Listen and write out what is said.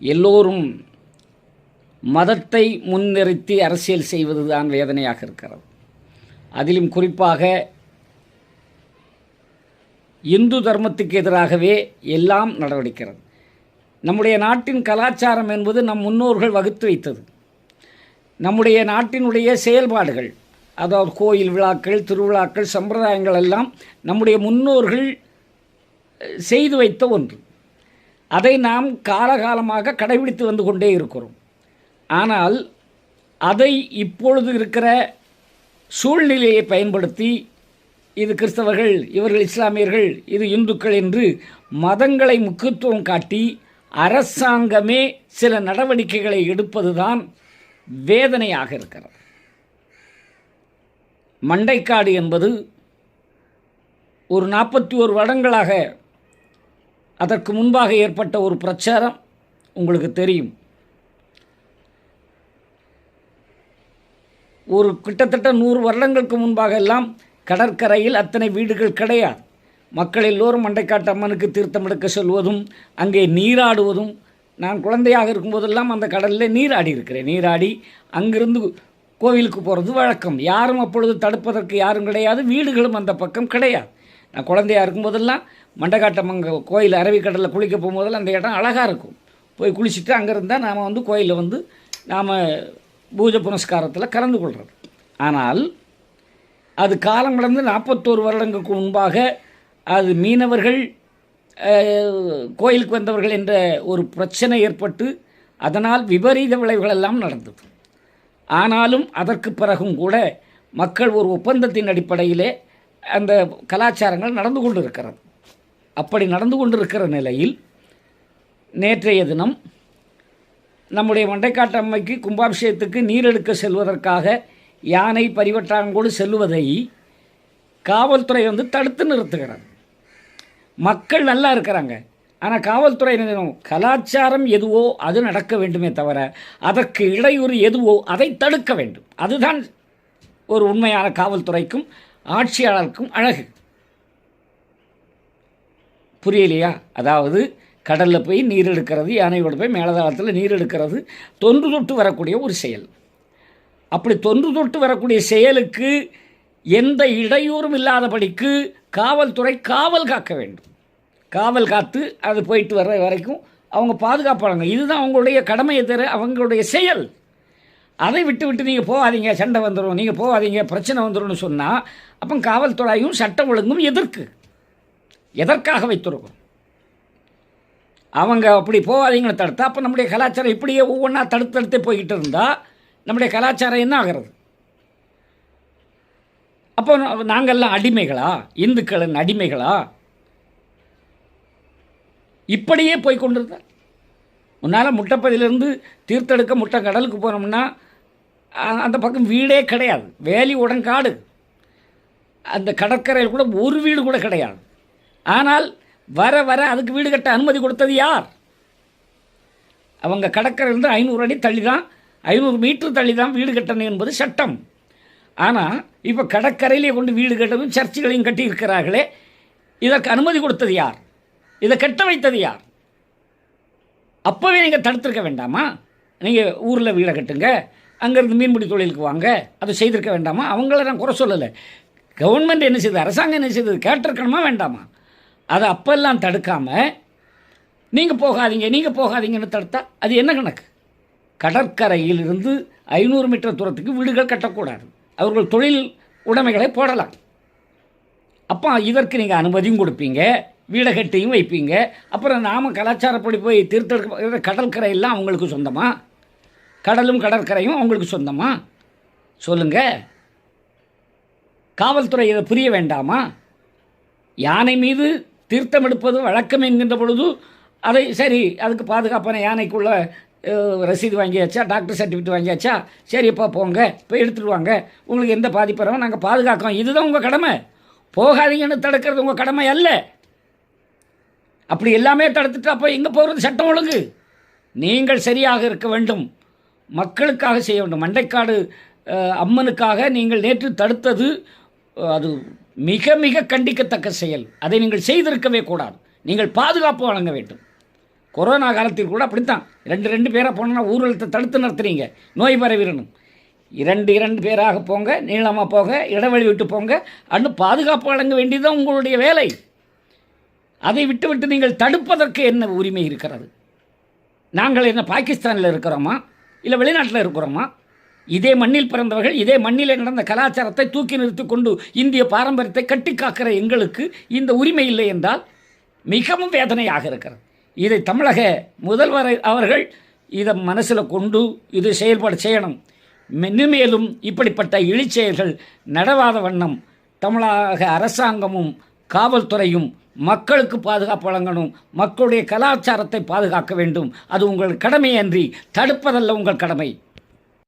எல்லோரும் மதத்தை முன்னிறுத்தி அரசியல் செய்வது தான் வேதனையாக இருக்கிறது. அதிலும் குறிப்பாக இந்து தர்மத்துக்கு எதிராகவே எல்லாம் நடவடிக்கிறது. நம்முடைய நாட்டின் கலாச்சாரம் என்பது நம் முன்னோர்கள் வகுத்து வைத்தது. நம்முடைய நாட்டினுடைய செயல்பாடுகள் அதாவது கோயில் விழாக்கள் திருவிழாக்கள் சம்பிரதாயங்கள் எல்லாம் நம்முடைய முன்னோர்கள் செய்து வைத்த ஒன்று. அதை நாம் காலகாலமாக கடைபிடித்து வந்து கொண்டே இருக்கிறோம். ஆனால் அதை இப்பொழுது இருக்கிற சூழ்நிலையை பயன்படுத்தி இது கிறிஸ்தவர்கள் இவர்கள் இஸ்லாமியர்கள் இது இந்துக்கள் என்று மதங்களை முக்கியத்துவம் காட்டி அரசாங்கமே சில நடவடிக்கைகளை எடுப்பதுதான் வேதனையாக இருக்கிறது. மண்டைக்காடு என்பது ஒரு நாற்பத்தி ஒரு வருடங்களாக அதற்கு முன்பாக ஏற்பட்ட ஒரு பிரச்சாரம் உங்களுக்கு தெரியும். ஒரு கிட்டத்தட்ட நூறு வருடங்களுக்கு முன்பாக எல்லாம் கடற்கரையில் அத்தனை வீடுகள் கிடையாது. மக்கள் எல்லோரும் மண்டைக்காட்டு அம்மனுக்கு தீர்த்தம் எடுக்க செல்வதும் அங்கே நீராடுவதும் நான் குழந்தையாக இருக்கும்போதெல்லாம் அந்த கடலில் நீராடி இருக்கிறேன். நீராடி அங்கிருந்து கோவிலுக்கு போகிறது வழக்கம். யாரும் அப்பொழுது தடுப்பதற்கு யாரும் கிடையாது வீடுகளும் அந்த பக்கம் கிடையாது. நான் குழந்தையாக இருக்கும்போதெல்லாம் மண்டைக்காட்டம்மங்க கோயில் அரவிக்கடலில் குளிக்க போகும்போதெல்லாம் அந்த இடம் அழகாக இருக்கும். போய் குளிச்சுட்டு அங்கே இருந்தால் நாம் வந்து கோயிலில் வந்து நாம் பூஜை புனஸ்காரத்தில் கலந்து கொள்கிறது ஆனால் அது காலம் கடந்து நாற்பத்தோரு வருடங்களுக்கு முன்பாக அது மீனவர்கள் கோயிலுக்கு வந்தவர்கள் என்ற ஒரு பிரச்சனை ஏற்பட்டு அதனால் விபரீத விளைவுகள் எல்லாம் நடந்தது. ஆனாலும் அதற்கு பிறகும் கூட மக்கள் ஒரு ஒப்பந்தத்தின் அடிப்படையிலே அந்த கலாச்சாரங்கள் நடந்து கொண்டு இருக்கிறது அப்படி நடந்து கொண்டிருக்கிற நிலையில் நேற்றைய தினம் நம்முடைய மண்டைக்காட்டு அம்மைக்கு கும்பாபிஷேகத்துக்கு நீர் எடுக்க செல்வதற்காக யானை பரிவற்றாங்கோடு செல்வதை காவல்துறை வந்து தடுத்து நிறுத்துகிறாங்க மக்கள் நல்லா இருக்கிறாங்க. ஆனால் காவல்துறை கலாச்சாரம் எதுவோ அது நடக்க வேண்டுமே தவிர அதற்கு இடையூறு எதுவோ அதை தடுக்க வேண்டும். அதுதான் ஒரு உண்மையான காவல்துறைக்கும் ஆட்சியாளருக்கும் அழகு. புரியலையா? அதாவது கடலில் போய் நீர் எடுக்கிறது யானையோடு போய் மேலதாளத்தில் நீர் எடுக்கிறது தொன்று தொட்டு வரக்கூடிய ஒரு செயல். அப்படி தொன்று தொட்டு வரக்கூடிய செயலுக்கு எந்த இடையூறும் இல்லாதபடிக்கு காவல்துறை காவல் காக்க வேண்டும். காவல் காத்து அது போயிட்டு வர்ற வரைக்கும் அவங்க பாதுகாப்பாங்க. இதுதான் அவங்களுடைய கடமையை தர அவங்களுடைய செயல். அதை விட்டு விட்டு நீங்கள் போகாதீங்க சண்டை வந்துடும் நீங்கள் போகாதீங்க பிரச்சனை வந்துடும்னு சொன்னால் அப்போ காவல்துறையும் சட்டம் ஒழுங்கும் எதிர்க்கு. எதற்காக வைத்திருக்கோம்? அவங்க அப்படி போகாதீங்கன்னு தடுத்தா அப்போ நம்முடைய கலாச்சாரம் இப்படியே ஒவ்வொன்றா தடுத்து தடுத்து போய்கிட்டு இருந்தால் நம்முடைய கலாச்சாரம் என்ன ஆகிறது? அப்போ நாங்கள்லாம் நாங்கெல்லாம் அடிமைகளா? இந்துக்களின் அடிமைகளா? இப்படியே போய் கொண்டிருந்தா? முன்னால் முட்டைப்பதிலிருந்து தீர்த்தெடுக்க முட்டை கடலுக்கு போனோம்னா அந்த பக்கம் வீடே கிடையாது. வேலி உடன்காடு. அந்த கடற்கரையில் கூட ஒரு வீடு கூட கிடையாது. ஆனால் வர வர அதுக்கு வீடு கட்ட அனுமதி கொடுத்தது யார்? அவங்க கடற்கரையிலிருந்து ஐநூறு அடி தள்ளி தான் ஐநூறு மீட்டர் தள்ளி தான் வீடு கட்டணும் என்பது சட்டம். ஆனால் இப்போ கடற்கரையிலே கொண்டு வீடு கட்டவும் சர்ச்சுகளையும் கட்டி இருக்கிறார்களே இதற்கு அனுமதி கொடுத்தது யார்? இதை கட்ட வைத்தது யார்? அப்போவே நீங்கள் தடுத்திருக்க வேண்டாமா? நீங்கள் ஊரில் வீடை கட்டுங்க அங்கேருந்து மீன்பிடி தொழிலுக்கு வாங்க அதை செய்திருக்க வேண்டாமா? அவங்கள நான் குறை சொல்லலை. கவர்மெண்ட் என்ன செய்யுது அரசாங்கம் என்ன செய்யுது கேட்டிருக்கணுமா வேண்டாமா? அதை அப்பெல்லாம் தடுக்காமல் நீங்கள் போகாதீங்க நீங்கள் போகாதீங்கன்னு தடுத்தா அது என்ன கணக்கு? கடற்கரையில் இருந்து ஐநூறு மீட்டர் தூரத்துக்கு வீடுகள் கட்டக்கூடாது. அவர்கள் தொழில் உடைமைகளை போடலாம். அப்போ இதற்கு நீங்கள் அனுமதியும் கொடுப்பீங்க வீடை கட்டியும் வைப்பீங்க. அப்புறம் நாம கலாச்சாரப்படி போய் தீர்த்தெடுக்க கடற்கரையெல்லாம் அவங்களுக்கு சொந்தமா? கடலும் கடற்கரையும் அவங்களுக்கு சொந்தமா? சொல்லுங்க. காவல்துறை இதை புரிய வேண்டாமா? யானை மீது தீர்த்தம் எடுப்பது வழக்கம் என்கின்ற பொழுது அதை சரி அதுக்கு பாதுகாப்பான யானைக்குள்ள ரசீது வாங்கியாச்சா டாக்டர் சர்டிஃபிகேட் வாங்கியாச்சா சரிப்பா போங்க போய் எடுத்துட்டு வாங்க. உங்களுக்கு எந்த பாதிப்பு நாங்கள் பாதுகாக்கிறோம். இதுதான் உங்கள் கடமை. போகாதீங்கன்னு தடுக்கிறது உங்கள் கடமை அல்ல. அப்படி எல்லாமே தடுத்துட்டு அப்போ எங்கே போகிறது சட்டம் ஒழுங்கு? நீங்கள் சரியாக இருக்க வேண்டும். மக்களுக்காக செய்ய வேண்டும். மண்டைக்காடு அம்மனுக்காக நீங்கள் நேற்று தடுத்தது அது மிக மிக கண்டிக்கத்தக்க செயல். அதை நீங்கள் செய்திருக்கவே கூடாது. நீங்கள் பாதுகாப்பு வழங்க வேண்டும். கொரோனா காலத்தில் கூட அப்படித்தான். ரெண்டு ரெண்டு பேராக போனோன்னா ஊர்வலத்தை தடுத்து நிறுத்துறீங்க. நோய் பரவிடணும் இரண்டு இரண்டு பேராக போங்க நீளமாக போங்க இடைவெளி விட்டு போங்க. அன்னு பாதுகாப்பு வழங்க வேண்டியதுதான் உங்களுடைய வேலை. அதை விட்டுவிட்டு நீங்கள் தடுப்பதற்கு என்ன உரிமை இருக்கிறது? நாங்கள் என்ன பாகிஸ்தானில் இருக்கிறோமா? இல்லை வெளிநாட்டில் இருக்கிறோமா? இதே மண்ணில் பிறந்தவர்கள் இதே மண்ணில் நடந்த கலாச்சாரத்தை தூக்கி நிறுத்தி கொண்டு இந்திய பாரம்பரியத்தை கட்டி காக்கிற எங்களுக்கு இந்த உரிமை இல்லை என்றால் மிகவும் வேதனையாக இருக்கிறது. இதை தமிழக முதல்வர் அவர்கள் இதை மனசில் கொண்டு இது செயல்பாடு செய்யணும். மென்னுமேலும் இப்படிப்பட்ட இழிச்செயல்கள் நடவாத வண்ணம் தமிழக அரசாங்கமும் காவல்துறையும் மக்களுக்கு பாதுகாப்பு வழங்கணும். மக்களுடைய கலாச்சாரத்தை பாதுகாக்க வேண்டும். அது உங்கள் கடமை அன்றி தடுப்பதல்ல உங்கள் கடமை.